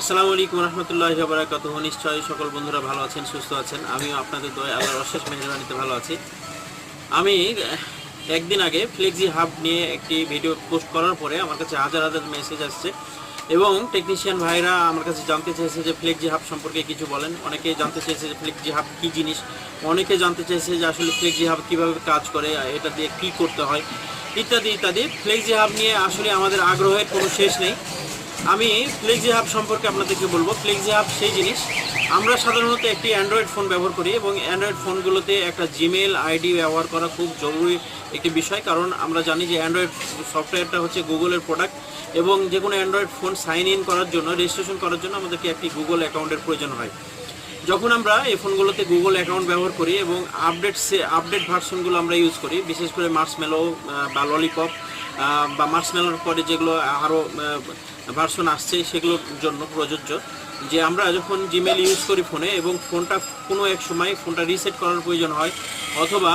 আসসালামু আলাইকুম রহমতুল্লাহ বারাকাত নিশ্চয়ই সকল বন্ধুরা ভালো আছেন, সুস্থ আছেন। আমিও আপনাদের দয়া আল্লাহর অশেষ মেহরবানিতে ভালো আছি। আমি একদিন আগে ফ্লেক্সি হাব নিয়ে একটি ভিডিও পোস্ট করার পরে আমার কাছে হাজার হাজার মেসেজ আসছে এবং টেকনিশিয়ান ভাইরা আমার কাছে জানতে চেয়েছে যে ফ্লেক্সি হাব সম্পর্কে কিছু বলেন। অনেকে জানতে চেয়েছে যে ফ্লেক্সি হাব কী জিনিস, অনেকে জানতে চেয়েছে যে আসলে ফ্লেক্সি হাব কীভাবে কাজ করে, এটা দিয়ে কী করতে হয়, ইত্যাদি ইত্যাদি। ফ্লেক্সি হাব নিয়ে আসলে আমাদের আগ্রহের কোনো শেষ নেই। আমি ফ্লেক্সি হাব সম্পর্কে আপনাদেরকে বলব। ফ্লেক্সি হাব সেই জিনিস। আমরা সাধারণত একটি অ্যান্ড্রয়েড ফোন ব্যবহার করি এবং অ্যান্ড্রয়েড ফোনগুলোতে একটা জিমেল আইডি ব্যবহার করা খুব জরুরি একটি বিষয়, কারণ আমরা জানি যে অ্যান্ড্রয়েড সফটওয়্যারটা হচ্ছে গুগলের প্রোডাক্ট এবং যে কোনো অ্যান্ড্রয়েড ফোন সাইন ইন করার জন্য রেজিস্ট্রেশন করার জন্য আমাদেরকে একটি গুগল অ্যাকাউন্টের প্রয়োজন হয়। যখন আমরা এই ফোনগুলোতে গুগল অ্যাকাউন্ট ব্যবহার করি এবং আপডেট সে আপডেট ভার্সনগুলো আমরা ইউজ করি, বিশেষ করে মার্সমেলো বা ললিপপ বা মার্সমেলোর পরে যেগুলো আরও ভার্সন আসছে, সেগুলোর জন্য প্রযোজ্য। যে আমরা যখন জিমেল ইউজ করি ফোনে এবং ফোনটা কোনো এক সময় ফোনটা রিসেট করার প্রয়োজন হয়, অথবা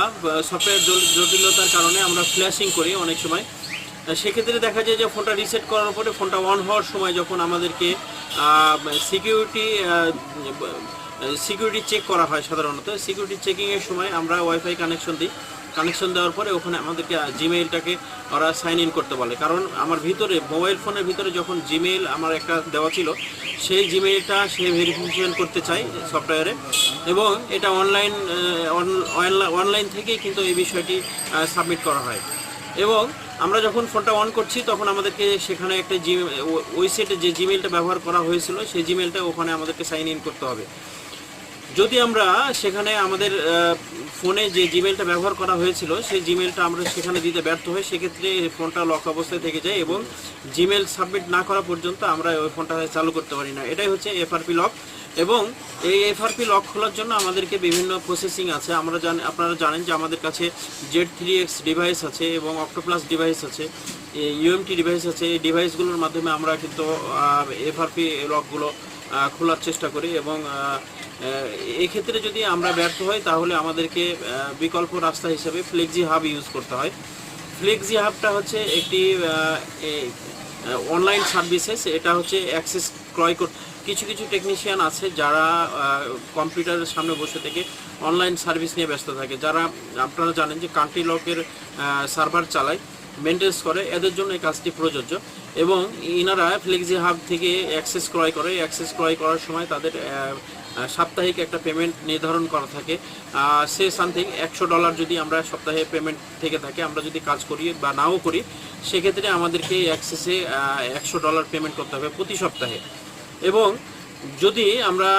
সফটওয়্যার জটিলতার কারণে আমরা ফ্ল্যাশিং করি অনেক সময় সেক্ষেত্রে দেখা যায় যে ফোনটা রিসেট করার পরে ফোনটা অন হওয়ার সময় যখন আমাদেরকে সিকিউরিটি সিকিউরিটি চেক করা হয় সাধারণত সিকিউরিটি চেকিংয়ের সময় আমরা ওয়াইফাই কানেকশন দিই। কানেকশন দেওয়ার পরে ওখানে আমাদেরকে জিমেইলটাকে ওরা সাইন ইন করতে বলে। কারণ আমার ভিতরে মোবাইল ফোনের ভিতরে যখন জিমেইল আমার একটা দেওয়া ছিল, সেই জিমেইলটা সে ভেরিফিকেশন করতে চাই সফটওয়্যারে এবং এটা অনলাইন অনলাইন থেকেই কিন্তু এই বিষয়টি সাবমিট করা হয়। এবং আমরা যখন ফোনটা অন করছি, তখন আমাদেরকে সেখানে একটা জি ওয়েবসাইটে যে জিমেলটা ব্যবহার করা হয়েছিল, সেই জিমেলটা ওখানে আমাদেরকে সাইন ইন করতে হবে। যদি আমরা সেখানে আমাদের ফোনে যে জিমেলটা ব্যবহার করা হয়েছিল, সেই জিমেলটা আমরা সেখানে দিতে ব্যর্থ হই। সেক্ষেত্রে ফোনটা লক অবস্থায় থেকে যায় এবং জিমেল সাবমিট না করা পর্যন্ত আমরা ওই ফোনটা চালু করতে পারি না। এটাই হচ্ছে এফআরপি লক এবং এই এফআরপি লক খোলার জন্য আমাদেরকে বিভিন্ন প্রসেসিং আছে। আমরা জানি, আপনারা জানেন যে আমাদের কাছে জেড থ্রি এক্স ডিভাইস আছে এবং অক্টোপ্লাস ডিভাইস আছে ইউএমটি ডিভাইস আছে। এই ডিভাইসগুলোর মাধ্যমে আমরা কিন্তু এফআরপি লকগুলো খোলার চেষ্টা করি এবং আহ, আহ, এই ক্ষেত্রে যদি আমরা ব্যর্থ হই তাহলে আমাদেরকে বিকল্প রাস্তা হিসেবে ফ্লেক্সি হাব ইউজ করতে হয়। ফ্লেক্সি হাবটা হচ্ছে একটি অনলাইন সার্ভিসেস এটা হচ্ছে অ্যাক্সেস ক্রয় কর কিছু কিছু টেকনিশিয়ান আছে যারা কম্পিউটারের সামনে বসে থেকে অনলাইন সার্ভিস নিয়ে ব্যস্ত থাকে। যারা আপনারা জানেন যে কান্ট্রি লকের সার্ভার চালায়। মেনটেন্স করে, এদের জন্য এই কাজটি প্রযোজ্য। এবং ইনারা ফ্লেক্সি হাব থেকে অ্যাক্সেস ক্রয় করে অ্যাক্সেস ক্রয় করার সময় তাদের সাপ্তাহিক একটা পেমেন্ট নির্ধারণ করা থাকে। সে সামথিং একশো ডলার যদি আমরা সপ্তাহে পেমেন্ট থেকে থাকে, আমরা যদি কাজ করি বা নাও করি, সেক্ষেত্রে আমাদেরকে অ্যাক্সেসে একশো ডলার পেমেন্ট করতে হবে প্রতি সপ্তাহে। এবং যদি আমরা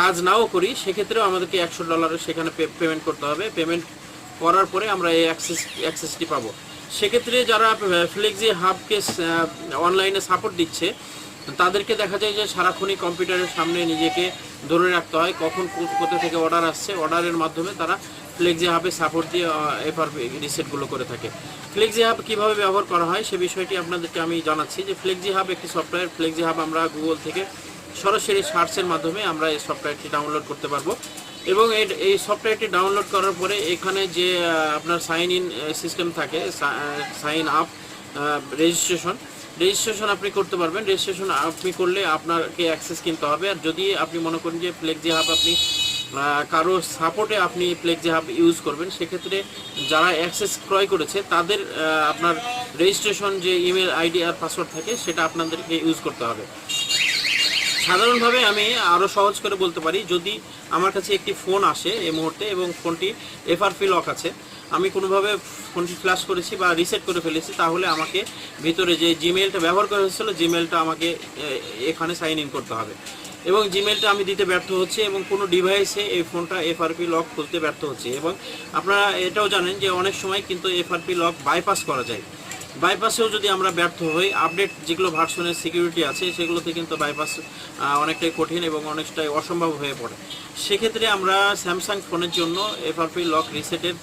কাজ নাও করি, সেক্ষেত্রেও আমাদেরকে একশো ডলারের সেখানে পেমেন্ট করতে হবে। পেমেন্ট করার পরে আমরা এই অ্যাক্সেস, অ্যাক্সেসটি পাবো। সেক্ষেত্রে যারা ফ্লেক্সি হাবকে অনলাইনে সাপোর্ট দিচ্ছে, তাদেরকে দেখা যায় যে সারাক্ষণই কম্পিউটারের সামনে নিজেকে ধরে রাখতে হয়, কখন কোথা থেকে অর্ডার আসছে। অর্ডারের মাধ্যমে তারা ফ্লেক্সি হাবে সাপোর্ট দিয়ে এফআরপি রিসেটগুলো করে থাকে। ফ্লেক্সি হাব কীভাবে ব্যবহার করা হয় সে বিষয়টি আপনাদেরকে আমি জানাচ্ছি যে ফ্লেক্সি হাব একটি সফটওয়্যার ফ্লেক্সি হাব আমরা গুগল থেকে সরাসরি সার্চের মাধ্যমে আমরা এই সফটওয়্যারটি ডাউনলোড করতে পারব। এবং এই- সফটওয়্যারটি ডাউনলোড করার পরে এখানে যে আপনার সাইন ইন সিস্টেম থাকে সাইন আপ রেজিস্ট্রেশন রেজিস্ট্রেশন আপনি করতে পারবেন। রেজিস্ট্রেশন আপনি করলে আপনাকে অ্যাক্সেস কিনতে হবে। আর যদি আপনি মনে করেন যে ফ্লেক্সি হাব আপনি কারও সাপোর্টে আপনি ফ্লেক্সি হাব ইউজ করবেন, সেক্ষেত্রে যারা অ্যাক্সেস ক্রয় করেছে, তাদের আপনার রেজিস্ট্রেশন যে ইমেল আইডি আর পাসওয়ার্ড থাকে, সেটা আপনাদেরকে ইউজ করতে হবে। সাধারণভাবে আমি আরও সহজ করে বলতে পারি, যদি আমার কাছে একটি ফোন আসে এই মুহূর্তে এবং ফোনটি এফআরপি লক আছে, আমি কোনোভাবে ফোনটি ফ্ল্যাশ করেছি বা রিসেট করে ফেলেছি, তাহলে আমাকে ভিতরে যে জিমেলটা ব্যবহার করা হয়েছিল জিমেলটা আমাকে এখানে সাইন ইন করতে হবে। এবং জিমেলটা আমি দিতে ব্যর্থ হচ্ছে এবং কোনো ডিভাইসে এই ফোনটা এফআরপি লক খুলতে ব্যর্থ হচ্ছে। এবং আপনারা এটাও জানেন যে অনেক সময় কিন্তু এফআরপি লক বাইপাস করা যায়। বাইপাসেও যদি আমরা ব্যর্থ হই আপডেট যেগুলো ভার্সনের সিকিউরিটি আছে, সেগুলোতে কিন্তু বাইপাস অনেকটাই কঠিন এবং অনেকটাই অসম্ভব হয়ে পড়ে। সেক্ষেত্রে আমরা স্যামসাং ফোনের জন্য এফআরপি লক রিসেটের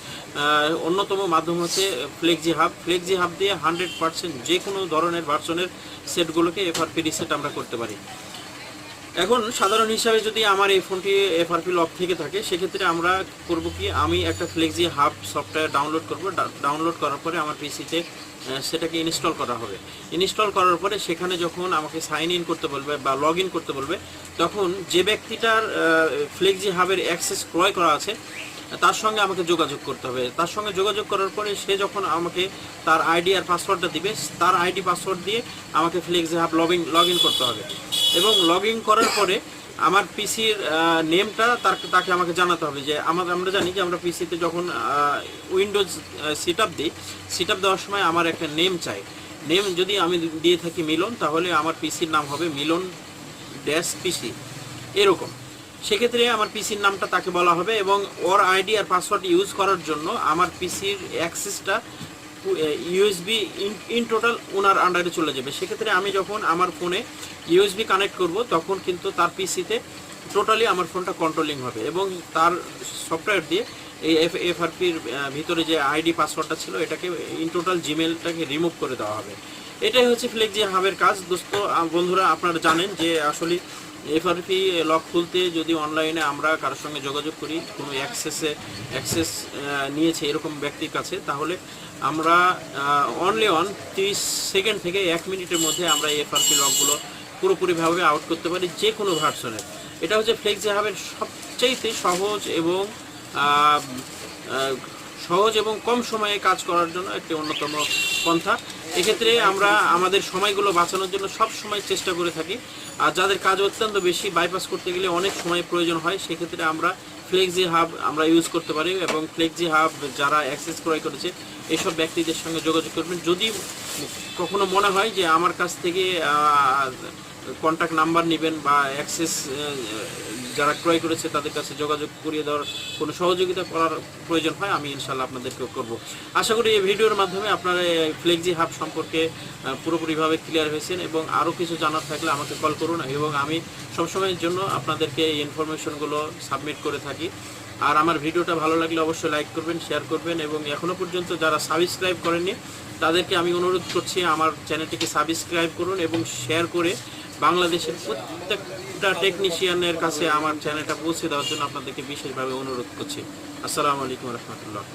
অন্যতম মাধ্যম হচ্ছে ফ্লেক্সি হাব ফ্লেক্সি হাব দিয়ে হান্ড্রেড পার্সেন্ট যে কোনো ধরনের ভার্সনের সেটগুলোকে এফআরপি রিসেট আমরা করতে পারি। এখন সাধারণ হিসাবে যদি আমার এই ফোনটি এফআরপি লক থেকে থাকে, সেক্ষেত্রে আমরা করব কি, আমি একটা ফ্লেক্সি হাব সফটওয়্যার ডাউনলোড করব। ডাউনলোড করার পরে আমার পিসিতে সেটাকে ইনস্টল করা হবে। ইনস্টল করার পরে সেখানে যখন আমাকে সাইন ইন করতে বলবে বা লগ ইন করতে বলবে, তখন যে ব্যক্তিটার ফ্লেক্সি হাবের অ্যাক্সেস ক্রয় করা আছে, তার সঙ্গে আমাকে যোগাযোগ করতে হবে। তার সঙ্গে যোগাযোগ করার পরে সে যখন আমাকে তার আইডি আর পাসওয়ার্ডটা দিবে, তার আইডি পাসওয়ার্ড দিয়ে আমাকে flexi hub log in log in করতে হবে। এবং লগ ইন করার পরে আমার পিসির নেমটা তার, তাকে আমাকে জানাতে হবে যে আমাদের, আমরা জানি যে আমরা পিসিতে যখন উইন্ডোজ সেট আপ দিই সেট আপ দেওয়ার সময় আমার একটা নেম চাই। নেম যদি আমি দিয়ে থাকি মিলন, তাহলে আমার পিসির নাম হবে মিলন ড্যাশ পিসি। এরকম। সেক্ষেত্রে আমার পিসির নামটা তাকে বলা হবে এবং ওর আইডি আর পাসওয়ার্ড ইউজ করার জন্য আমার পিসির অ্যাক্সেসটা ইউএসবি ইন টোটাল ওনার আন্ডারে চলে যাবে। সেক্ষেত্রে আমি যখন আমার ফোনে ইউএসবি কানেক্ট করব, তখন কিন্তু তার পিসিতে টোটালি আমার ফোনটা কন্ট্রোলিং হবে এবং তার সফটওয়্যার দিয়ে এই এফ এফআরপির ভিতরে যে আইডি পাসওয়ার্ডটা ছিল, এটাকে ইন টোটাল জিমেলটাকে রিমুভ করে দেওয়া হবে। এটাই হচ্ছে ফ্লেক্সি হাবের কাজ। দোস্ত বন্ধুরা, আপনারা জানেন যে আসলে এফআরপি লক খুলতে যদি অনলাইনে আমরা কারোর সঙ্গে যোগাযোগ করি, কোনো অ্যাক্সেসে অ্যাক্সেস নিয়েছে এরকম ব্যক্তির কাছে, তাহলে আমরা অনলি অন তিরিশ সেকেন্ড থেকে এক মিনিটের মধ্যে আমরা এফআরপি লকগুলো পুরোপুরিভাবে আউট করতে পারি যে কোনো ভার্সনের এটা হচ্ছে ফ্লেক্সি হাবের সবচাইতে সহজ এবং সহজ এবং কম সময়ে কাজ করার জন্য একটি অন্যতম পন্থা। এক্ষেত্রে আমরা আমাদের সময়গুলো বাঁচানোর জন্য সব সময় চেষ্টা করে থাকি। আর যাদের কাজ অত্যন্ত বেশি বাইপাস করতে গেলে অনেক সময় প্রয়োজন হয়, সেক্ষেত্রে আমরা ফ্লেক্সি হাব আমরা ইউজ করতে পারি এবং ফ্লেক্সি হাব যারা অ্যাক্সেস ক্রয় করেছে এইসব ব্যক্তিদের সঙ্গে যোগাযোগ করবেন। যদি কখনো মনে হয় যে আমার কাছ থেকে কন্ট্যাক্ট নাম্বার নেবেন বা অ্যাক্সেস যারা ক্রয় করেছে তাদের কাছে যোগাযোগ করিয়ে দেওয়ার কোনো সহযোগিতা করার প্রয়োজন হয়, আমি ইনশাল্লাহ আপনাদেরকে করব। আশা করি এই ভিডিওর মাধ্যমে আপনারা ফ্লেক্সি হাব সম্পর্কে পুরোপুরিভাবে ক্লিয়ার হয়েছেন এবং আরও কিছু জানার থাকলে আমাকে কল করুন এবং আমি সবসময়ের জন্য আপনাদেরকে এই ইনফরমেশনগুলো সাবমিট করে থাকি। আর আমার ভিডিওটা ভালো লাগলে অবশ্যই লাইক করবেন শেয়ার করবেন এবং এখনও পর্যন্ত যারা সাবস্ক্রাইব করেননি, তাদেরকে আমি অনুরোধ করছি আমার চ্যানেলটিকে সাবস্ক্রাইব করুন এবং শেয়ার করে বাংলাদেশের প্রত্যেকটা টেকনিশিয়ানের কাছে আমার চ্যানেলটা পৌঁছে দেওয়ার জন্য আপনাদেরকে বিশেষভাবে অনুরোধ করছি। আসসালামু আলাইকুম রহমতুল্লাহ।